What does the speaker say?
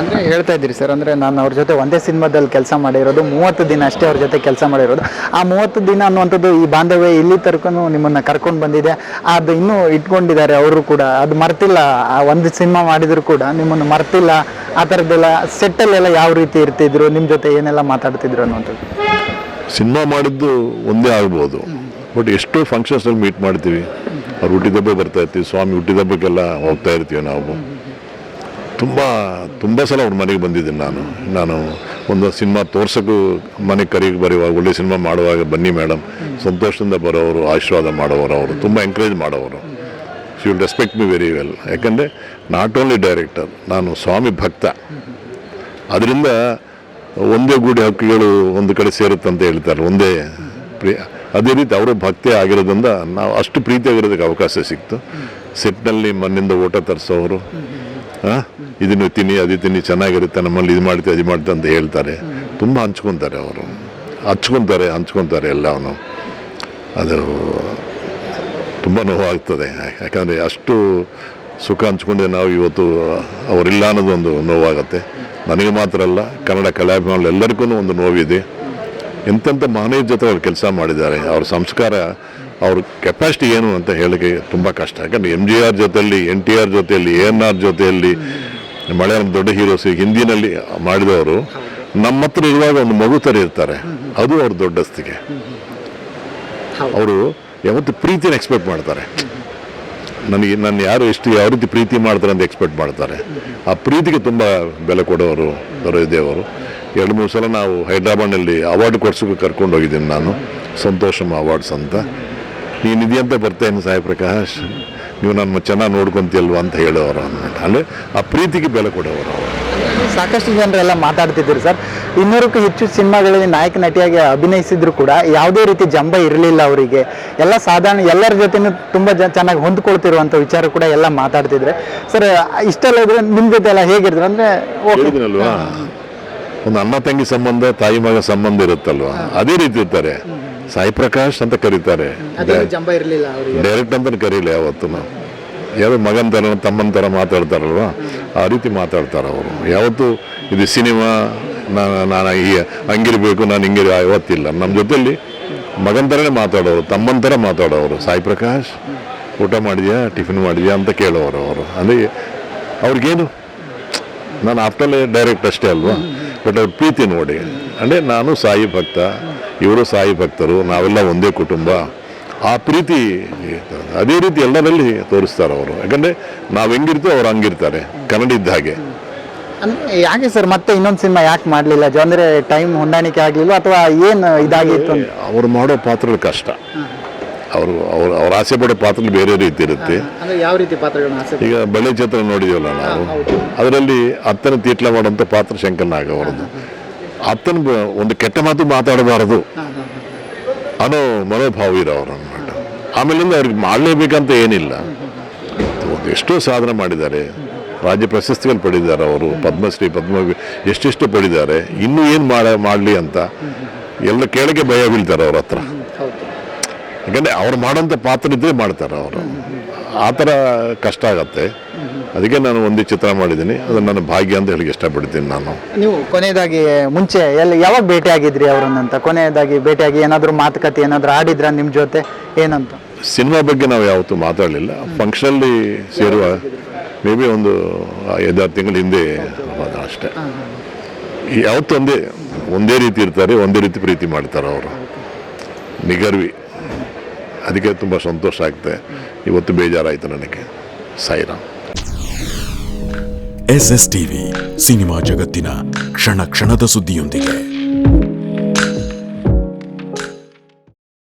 ಅಂದರೆ ಹೇಳ್ತಾ ಇದ್ದೀರಿ ಸರ್, ಅಂದರೆ ನಾನು ಅವ್ರ ಜೊತೆ ಒಂದೇ ಸಿನಿಮಾದಲ್ಲಿ ಕೆಲಸ ಮಾಡಿರೋದು, ಮೂವತ್ತು ದಿನ ಅಷ್ಟೇ ಅವ್ರ ಜೊತೆ ಕೆಲಸ ಮಾಡಿರೋದು. ಆ ಮೂವತ್ತು ದಿನ ಅನ್ನುವಂಥದ್ದು ಈ ಬಾಂಧವ್ಯ ಇಲ್ಲಿ ತರ್ಕೊಂಡು ನಿಮ್ಮನ್ನು ಕರ್ಕೊಂಡು ಬಂದಿದೆ. ಅದು ಇನ್ನೂ ಇಟ್ಕೊಂಡಿದ್ದಾರೆ ಅವರು ಕೂಡ. ಅದು ಮರ್ತಿಲ್ಲ, ಆ ಒಂದು ಸಿನಿಮಾ ಮಾಡಿದ್ರು ಕೂಡ ನಿಮ್ಮನ್ನು ಮರ್ತಿಲ್ಲ. ಆ ಥರದ್ದೆಲ್ಲ ಸೆಟ್ಟಲ್ಲೆಲ್ಲ ಯಾವ ರೀತಿ ಇರ್ತಿದ್ರು ನಿಮ್ಮ ಜೊತೆ ಏನೆಲ್ಲ ಮಾತಾಡ್ತಿದ್ರು ಅನ್ನುವಂಥದ್ದು? ಸಿನಿಮಾ ಮಾಡಿದ್ದು ಒಂದೇ ಆಗ್ಬೋದು. ಬಟ್ ಎಷ್ಟೋ ಫಂಕ್ಷನ್ಸಲ್ಲಿ ಮೀಟ್ ಮಾಡ್ತೀವಿ. ಅವ್ರು ಹುಟ್ಟಿದಬ್ಬೆ ಬರ್ತಾ ಇರ್ತೀವಿ. ಸ್ವಾಮಿ ಹುಟ್ಟಿದಬ್ಬಕ್ಕೆಲ್ಲ ಹೋಗ್ತಾ ಇರ್ತೀವಿ ನಾವು. ತುಂಬ ತುಂಬ ಸಲ ಅವ್ರ ಮನೆಗೆ ಬಂದಿದ್ದೀನಿ ನಾನು. ನಾನು ಒಂದು ಸಿನಿಮಾ ತೋರ್ಸೋಕ್ಕೂ ಮನೆಗೆ ಕರಿಗೆ ಬರೆಯುವಾಗ, ಒಳ್ಳೆ ಸಿನಿಮಾ ಮಾಡುವಾಗ ಬನ್ನಿ ಮೇಡಮ್. ಸಂತೋಷದಿಂದ ಬರೋರು ಆಶೀರ್ವಾದ ಮಾಡೋರು ಅವರು. ತುಂಬ ಎಂಕರೇಜ್ ಮಾಡೋರು she will respect me very well ಯಾಕಂದರೆ ನಾಟ್ ಓನ್ಲಿ ಡೈರೆಕ್ಟರ್ ನಾನು ಸ್ವಾಮಿ ಭಕ್ತ. ಅದರಿಂದ ಒಂದೇ ಗುಡಿ ಹಕ್ಕಿಗಳು ಒಂದು ಕಡೆ ಸೇರುತ್ತಂತ ಹೇಳ್ತಾರೆ. ಒಂದೇ ಪ್ರಿಯ ಅದೇ ರೀತಿ ಅವರು ಭಕ್ತಿ ಆಗಿರೋದ್ರಿಂದ ನಾವು ಅಷ್ಟು ಪ್ರೀತಿ ಆಗಿರೋದಕ್ಕೆ ಅವಕಾಶ ಸಿಕ್ತು. ಸೆಟ್ನಲ್ಲಿ ಮಣ್ಣಿಂದ ಓಟ ತರಿಸೋರು ಇದನ್ನು ತಿನ್ನಿ, ಅದು ತಿನ್ನಿ, ಚೆನ್ನಾಗಿರುತ್ತೆ, ನಮ್ಮಲ್ಲಿ ಇದು ಮಾಡ್ತೀವಿ ಅದು ಮಾಡ್ತೀವಿ ಅಂತ ಹೇಳ್ತಾರೆ. ತುಂಬ ಹಂಚ್ಕೊತಾರೆ ಅವರು. ಹಚ್ಕೊತಾರೆ, ಹಂಚ್ಕೊತಾರೆ ಎಲ್ಲವನ್ನು ಅದು ತುಂಬ ನೋವಾಗ್ತದೆ. ಯಾಕಂದರೆ ಅಷ್ಟು ಸುಖ ಹಂಚ್ಕೊಂಡೆ ನಾವು ಇವತ್ತು ಅವರಿಲ್ಲ ಅನ್ನೋದು ಒಂದು ನೋವಾಗುತ್ತೆ. ನನಗೆ ಮಾತ್ರ ಅಲ್ಲ, ಕನ್ನಡ ಕಲಾಭಿಮಾನಿಗಳು ಎಲ್ಲರಿಗೂ ಒಂದು ನೋವಿದೆ. ಎಂತೆಂಥ ಮಹನೀಯ ಜೊತೆ ಅವ್ರು ಕೆಲಸ ಮಾಡಿದ್ದಾರೆ. ಅವ್ರ ಸಂಸ್ಕಾರ ಅವ್ರ ಕೆಪಾಸಿಟಿ ಏನು ಅಂತ ಹೇಳೋಕ್ಕೆ ತುಂಬ ಕಷ್ಟ. ಯಾಕಂದರೆ ಎಂ ಜಿ ಆರ್ ಜೊತೆಯಲ್ಲಿ ಎನ್ ಟಿ ಆರ್ ಜೊತೆಯಲ್ಲಿ ಎ ಎನ್ ಆರ್ ಜೊತೆಯಲ್ಲಿ, ಮಲಯಾಳಂ ದೊಡ್ಡ ಹೀರೋಸ್ ಹಿಂದಿನಲ್ಲಿ ಮಾಡಿದವರು, ನಮ್ಮ ಹತ್ರ ಇರುವಾಗ ಒಂದು ಮಗು ಥರ ಇರ್ತಾರೆ. ಅದು ಅವ್ರ ದೊಡ್ಡಸ್ತಿಗೆ. ಅವರು ಯಾವತ್ತು ಪ್ರೀತಿನ ಎಕ್ಸ್ಪೆಕ್ಟ್ ಮಾಡ್ತಾರೆ. ನನಗೆ ನನ್ನ ಯಾರು ಎಷ್ಟು ಯಾವ ರೀತಿ ಪ್ರೀತಿ ಮಾಡ್ತಾರೆ ಅಂತ ಎಕ್ಸ್ಪೆಕ್ಟ್ ಮಾಡ್ತಾರೆ. ಆ ಪ್ರೀತಿಗೆ ತುಂಬ ಬೆಲೆ ಕೊಡೋರು, ದೊರೆಯದೇವರು. ಎರಡು, ಮೂರು ಸಲ ನಾವು ಹೈದ್ರಾಬಾದ್ನಲ್ಲಿ ಅವಾರ್ಡ್ ಕೊಡ್ಸೋಕೆ ಕರ್ಕೊಂಡು ಹೋಗಿದ್ದೀನಿ ನಾನು. ಸಂತೋಷಮ್ಮ ಅವಾರ್ಡ್ಸ್ ಅಂತ. ನೀನು ಅಂತ ಬರ್ತೇನೆ ಸಾಯಿ ಪ್ರಕಾಶ್. ನೀವು ನನ್ನ ಚೆನ್ನಾಗಿ ನೋಡ್ಕೊಂತಿಲ್ವ ಅಂತ ಹೇಳೋರು ಅಂದ್ಬಿಟ್ಟು. ಅಂದರೆ ಆ ಪ್ರೀತಿಗೆ ಬೆಲೆ ಕೊಡೋರು ಅವರು. ಸಾಕಷ್ಟು ಜನರೆಲ್ಲ ಮಾತಾಡ್ತಿದ್ರು ಸರ್. ಇನ್ನೂರಕ್ಕೂ ಹೆಚ್ಚು ಸಿನಿಮಾಗಳಲ್ಲಿ ನಾಯಕ ನಟಿಯಾಗಿ ಅಭಿನಯಿಸಿದ್ರು ಕೂಡ ಯಾವುದೇ ರೀತಿ ಜಂಬ ಇರಲಿಲ್ಲ ಅವರಿಗೆ. ಎಲ್ಲ ಸಾಧಾರಣ ಎಲ್ಲರ ಜೊತೆನೂ ತುಂಬ ಜ ಚೆನ್ನಾಗಿ ಹೊಂದ್ಕೊಳ್ತಿರುವಂಥ ವಿಚಾರ ಕೂಡ ಎಲ್ಲ ಮಾತಾಡ್ತಿದ್ರೆ. ಸರ್ ಇಷ್ಟೆಲ್ಲ ಇದ್ರೆ ನಿಮ್ಮ ಜೊತೆ ಎಲ್ಲ ಹೇಗಿದ್ರು? ಅಂದರೆ ಒಂದು ಅಣ್ಣ ತಂಗಿ ಸಂಬಂಧ ತಾಯಿ ಮಗ ಸಂಬಂಧ ಇರುತ್ತಲ್ವಾ? ಅದೇ ರೀತಿ ಇರ್ತಾರೆ. ಸಾಯಿ ಪ್ರಕಾಶ್ ಅಂತ ಕರೀತಾರೆ. ಡೈರೆಕ್ಟ್ ಅಂತ ಕರೀಲಿ ಯಾವತ್ತು ನಾವು. ಯಾರೋ ಮಗನ ಥರ ತಮ್ಮನ ಥರ ಮಾತಾಡ್ತಾರಲ್ವ? ಆ ರೀತಿ ಮಾತಾಡ್ತಾರೆ ಅವರು. ಯಾವತ್ತು ಇದು ಸಿನಿಮಾ ನಾನು ನಾನು ಹಂಗಿರ್ಬೇಕು ನಾನು ಹಿಂಗಿರ ಯಾವತ್ತಿಲ್ಲ. ನಮ್ಮ ಜೊತೆಯಲ್ಲಿ ಮಗನ ಥರನೇ ಮಾತಾಡೋರು ತಮ್ಮನ ಥರ ಮಾತಾಡೋರು. ಸಾಯಿ ಪ್ರಕಾಶ್ ಊಟ ಮಾಡಿದ್ಯಾ ಟಿಫಿನ್ ಮಾಡಿದ್ಯಾ ಅಂತ ಕೇಳೋರು ಅವರು. ಅಂದರೆ ಅವ್ರಿಗೇನು? ನಾನು ಆಫ್ಟರ್ಲೇ ಡೈರೆಕ್ಟ್ ಅಷ್ಟೇ ಅಲ್ವಾ? ಬಟ್ ಪ್ರೀತಿ ನೋಡಿ. ಅಂದರೆ ನಾನು ಸಾಯಿ ಭಕ್ತ ಇವರು ಸಾಯಿ ಭಕ್ತರು ನಾವೆಲ್ಲ ಒಂದೇ ಕುಟುಂಬ. ಆ ಪ್ರೀತಿ ಅದೇ ರೀತಿ ಎಲ್ಲರಲ್ಲಿ ತೋರಿಸ್ತಾರೆ ಅವರು. ಯಾಕಂದರೆ ನಾವು ಹೆಂಗಿರ್ತೀವೋ ಅವ್ರು ಹಂಗಿರ್ತಾರೆ ಕನ್ನಡ ಇದ್ದ ಹಾಗೆ. ಅಂದ್ರೆ ಯಾಕೆ ಸರ್ ಮತ್ತೆ ಇನ್ನೊಂದು ಸಿನಿಮಾ ಯಾಕೆ ಮಾಡಲಿಲ್ಲ? ಅಂದರೆ ಟೈಮ್ ಹೊಂದಾಣಿಕೆ ಆಗಲಿಲ್ಲ ಅಥವಾ ಏನು ಇದಾಗಿತ್ತು ಅವ್ರು ಮಾಡೋ ಪಾತ್ರಗಳು ಕಷ್ಟ. ಅವರು ಅವ್ರು ಅವ್ರ ಆಸೆ ಪಡೋ ಪಾತ್ರ ಬೇರೆ ರೀತಿ ಇರುತ್ತೆ ಯಾವ ರೀತಿ ಪಾತ್ರಗಳನ್ನ ಈಗ ಬೆಳೆ ಚಿತ್ರ ನೋಡಿದೀವಲ್ಲ ನಾವು? ಅದರಲ್ಲಿ ಅತ್ತನ ತೀಟ್ಲ ಮಾಡುವಂಥ ಪಾತ್ರ ಶಂಕರ್ನಾಗ ಅವರದ್ದು ಅತ್ತನ ಒಂದು ಕೆಟ್ಟ ಮಾತು ಮಾತಾಡಬಾರದು. ಅನ್ನೋ ಮನೋಭಾವ ಇರೋರು ಅನ್ನಮಾಟ ಆಮೇಲಿಂದ ಅವ್ರಿಗೆ ಮಾಡಲೇಬೇಕಂತ ಏನಿಲ್ಲ. ಒಂದು ಎಷ್ಟೋ ಸಾಧನೆ ಮಾಡಿದ್ದಾರೆ. ರಾಜ್ಯ ಪ್ರಶಸ್ತಿಗಳು ಪಡೆದಿದ್ದಾರೆ ಅವರು. ಪದ್ಮಶ್ರೀ ಪದ್ಮ ಎಷ್ಟೆಷ್ಟು ಪಡೆದಿದ್ದಾರೆ. ಇನ್ನೂ ಏನು ಮಾಡ ಮಾಡಲಿ ಅಂತ. ಎಲ್ಲ ಕೇಳಕ್ಕೆ ಭಯ ಬೀಳ್ತಾರೆ ಅವ್ರ ಹತ್ರ. ಯಾಕಂದರೆ ಅವ್ರು ಮಾಡೋಂಥ ಪಾತ್ರ ಇದ್ದರೆ ಮಾಡ್ತಾರೆ ಅವರು. ಆ ಥರ ಕಷ್ಟ ಆಗತ್ತೆ. ಅದಕ್ಕೆ ನಾನು ಒಂದು ಚಿತ್ರ ಮಾಡಿದ್ದೀನಿ. ಅದು ನನ್ನ ಭಾಗ್ಯ ಅಂತ ಹೇಳಿ ಇಷ್ಟಪಡ್ತೀನಿ ನಾನು. ನೀವು ಕೊನೆಯದಾಗಿ ಮುಂಚೆ ಎಲ್ಲಿ ಯಾವಾಗ ಭೇಟಿ ಆಗಿದ್ರಿ ಅವರನ್ನಂತ ಕೊನೆಯದಾಗಿ ಭೇಟಿಯಾಗಿ ಏನಾದರೂ ಮಾತುಕತೆ ಏನಾದರೂ ಆಡಿದ್ರ ನಿಮ್ಮ ಜೊತೆ? ಏನಂತ? ಸಿನಿಮಾ ಬಗ್ಗೆ ನಾವು ಯಾವತ್ತೂ ಮಾತಾಡಲಿಲ್ಲ. ಫಂಕ್ಷನಲ್ಲಿ ಸೇರುವ ಮೇ ಬಿ ಒಂದು ಐದಾರು ತಿಂಗಳ ಹಿಂದೆ ಅಷ್ಟೇ. ಯಾವತ್ತೊಂದೇ ಒಂದೇ ರೀತಿ ಇರ್ತಾರೆ ಒಂದೇ ರೀತಿ ಪ್ರೀತಿ ಮಾಡ್ತಾರೆ ಅವರು. ನಿಗರ್ವಿ. ಅದಕ್ಕೆ ತುಂಬ ಸಂತೋಷ ಆಗ್ತದೆ. ಇವತ್ತು ಬೇಜಾರಾಯಿತು ನನಗೆ. Sairam. S S TV cinema ಜಗತ್ತಿನ ಕ್ಷಣ ಕ್ಷಣದ ಸುದ್ದಿಯೊಂದಿಗೆ.